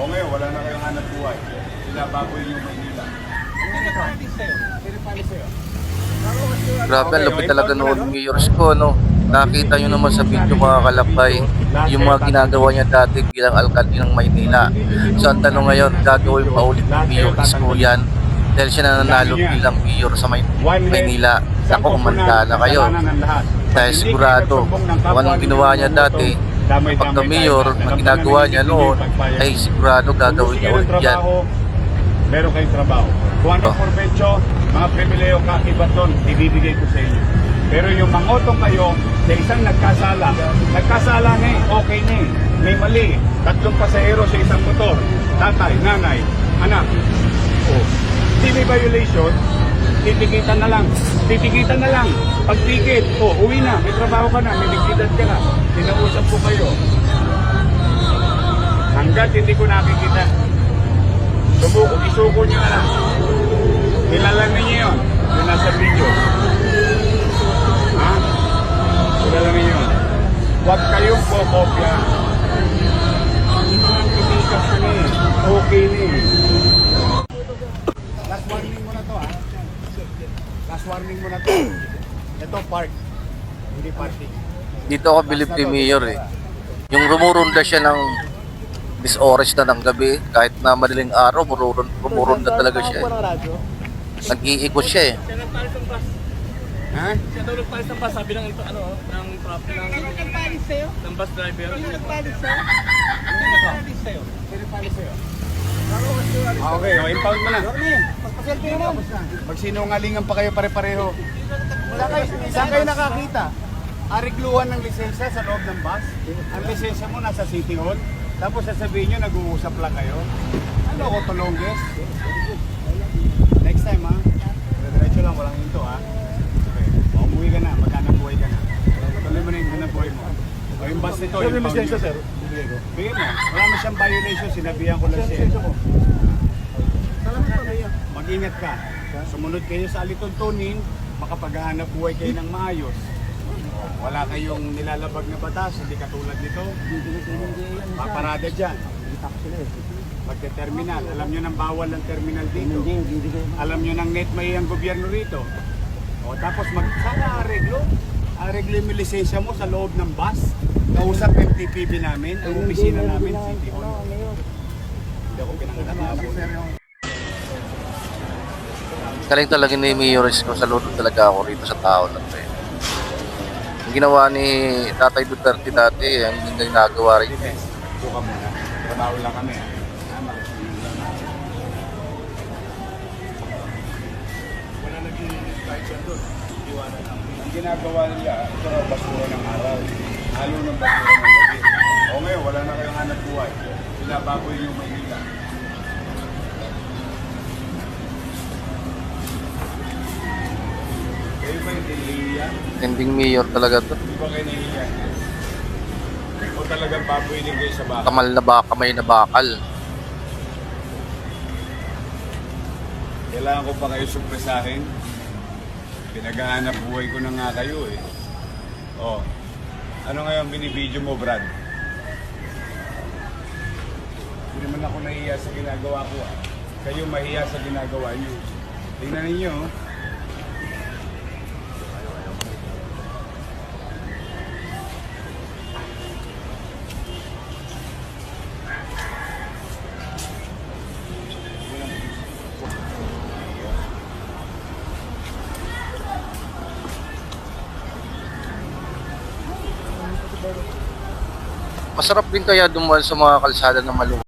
O ngayon, wala na kayong hanap buhay. Sinababoy yung Maynila. Grabe, ang lupit talaga noon Mayor Isko, no? Nakita nyo naman sa video mga kalakbay, yung mga ginagawa niya dati bilang alkalde ng Maynila. So ang tanong ngayon, gagawin pa ulit ng Mayor Isko yan dahil siya nananalo bilang Mayor sa May- Maynila. Ako, kumanda na kayo. Dahil sigurado, kung anong ginawa niya dati, pagka mayor, ang ginagawa niya noon, ay sigurado gagawin niya ulit yan. Meron kayong trabaho. Kung ano Oh. forbensyo, mga pribileyo kakibat doon, ibibigay ko sa inyo. Pero yung mangotong kayo sa isang nagkasala, nagkasala na eh, okay na eh. May mali, tatlong pasahero sa isang motor, tatay, nanay, anak. Oh. May violation, titikitan na lang. Titikitan na lang. Pag tikit, oh, uwi na, may trabaho ka na, may ligidad ka na. Kinausap ko kayo. Hanggat hindi ko nakikita, Subuko, isuko nyo na. Kilala ninyo yun. Yung nasa video. Ha? Kilala ninyo yun. Huwag kayong kokopya. Tumikas na eh. Okay na eh. Last warning mo na to ha. Last warning mo na to. Ito park. Hindi parking. Dito ako bilib kay Mayor eh. Yung rumurunda siya ng bis oras na ng gabi, kahit na madaling araw, rumurun, rumurunda talaga siya. eh. Nag-iikot siya eh. Siya nagpalis ng bus. Ha? Siya daw nagpalis ng bus, sabi ng, ano, ng prop ng, nagpalis sa'yo? ng bus driver. Sino nagpalis sa'yo? Sino nagpalis sa'yo? Sino nagpalis sa'yo? Okay, o impound mo na. Paselfie mo. Magsinungalingan pa kayo pare-pareho. Saan kayo nakakita? Arigluhan ng lisensya sa loob ng bus. Ang lisensya mo nasa City Hall. Tapos sasabihin nyo, nag-uusap lang kayo. Ano ako tulongges? Next time ha. Diretso lang, walang hinto ha. Okay. O, umuwi ka na, maghanap buhay ka na. Tuloy mo na yung hanap buhay mo. O yung bus nito, yung lisensya sir. Bigyan mo. Wala mo siyang violation, sinabihan ko lang siya. Mag-ingat ka. Sumunod kayo sa alituntunin, makapaghahanap buhay kayo ng maayos. Wala kayong nilalabag na batas, hindi katulad nito. Paparada dyan. Pagka-terminal, alam nyo nang bawal ang terminal dito. Alam nyo nang net may ang gobyerno rito. O tapos mag sana areglo. Areglo yung lisensya mo sa loob ng bus. Kausap yung TPB namin, ang opisina namin, City Hall. Hindi ako pinangatabon. Galing talaga ni Mayor Isko, saludo talaga ako rito sa tao to eh. Ang ginawa ni Tatay Duterte dati, ang hindi na ginagawa rin. Buka muna. Trabaho lang kami. Wala naging kahit siya doon. Iwanan lang. Ang ginagawa nila, ito ang basura ng araw. Halo ng basura ng gabi. O ngayon, wala na kayong hanap buhay. Sinababoy yung Maynila. Ending Mayor talaga to. Di ba kayo nahihiya? O talagang baboy din kayo sa baka? Kamal na baka, may na bakal. Kailangan ko pa kayo supresahin. Pinaghahanap buhay ko na nga kayo eh. Oh. Ano ngayon binibidyo mo, Brad? Hindi naman ako nahiya sa ginagawa ko ah. Kayo mahiya sa ginagawa niyo. Tingnan ninyo. Masarap din kaya dumaan sa mga kalsada ng maluwag.